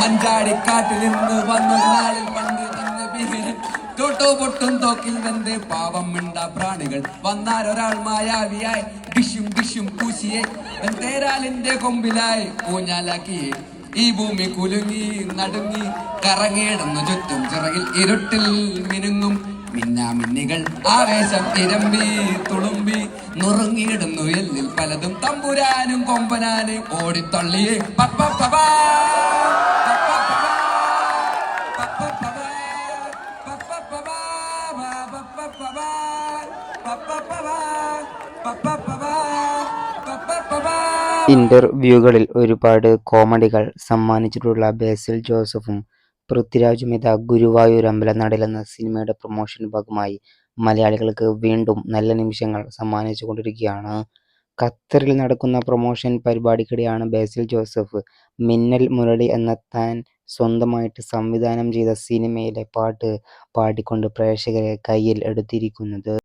മഞ്ചാടിക്കാട്ടിൽ നിന്ന് വന്ന നാളിൽ പണ്ട് തന്ന ഭീകരൻ തോട്ടോ പൊട്ടും തോക്കിൽ നിന്ന് പാവം മിണ്ട പ്രാണികൾ. വന്നാരൊരാൾ മായാവിയായി. ഡിഷും ഡിഷും കൂശിയെ തേരാലിന്റെ കൊമ്പിലായി ഊഞ്ഞാലാക്കിയേ. ഈ ഭൂമി കുലുങ്ങി നടുങ്ങി കറങ്ങിയിടുന്നു ചുറ്റും. ചിറകിൽ ഇരുട്ടിൽ മിനുങ്ങും മിന്നാമിന്നികൾ. ആവേശം ഇരമ്പി തുളുമ്പി നുറുങ്ങിയിടുന്നു എല്ലിൽ പലതും. തമ്പുരാനും കൊമ്പനാനും ഓടിത്തള്ളിയേ. പപ്പ പപാ, പപ്പ. ഇന്റർവ്യൂകളിൽ ഒരുപാട് കോമഡികൾ സമ്മാനിച്ചിട്ടുള്ള ബേസിൽ ജോസഫും പൃഥ്വിരാജും ഇതാ ഗുരുവായൂർ അമ്പലനടയിൽ എന്ന സിനിമയുടെ പ്രൊമോഷൻ ഭാഗമായി മലയാളികൾക്ക് വീണ്ടും നല്ല നിമിഷങ്ങൾ സമ്മാനിച്ചു കൊണ്ടിരിക്കുകയാണ് ഖത്തറിൽ നടക്കുന്ന പ്രൊമോഷൻ പരിപാടിക്കിടെയാണ് ബേസിൽ ജോസഫ് മിന്നൽ മുരളി എന്ന താൻ സ്വന്തമായിട്ട് സംവിധാനം ചെയ്ത സിനിമയിലെ പാട്ട് പാടിക്കൊണ്ട് പ്രേക്ഷകരെ കയ്യിൽ എടുത്തിരിക്കുന്നത്.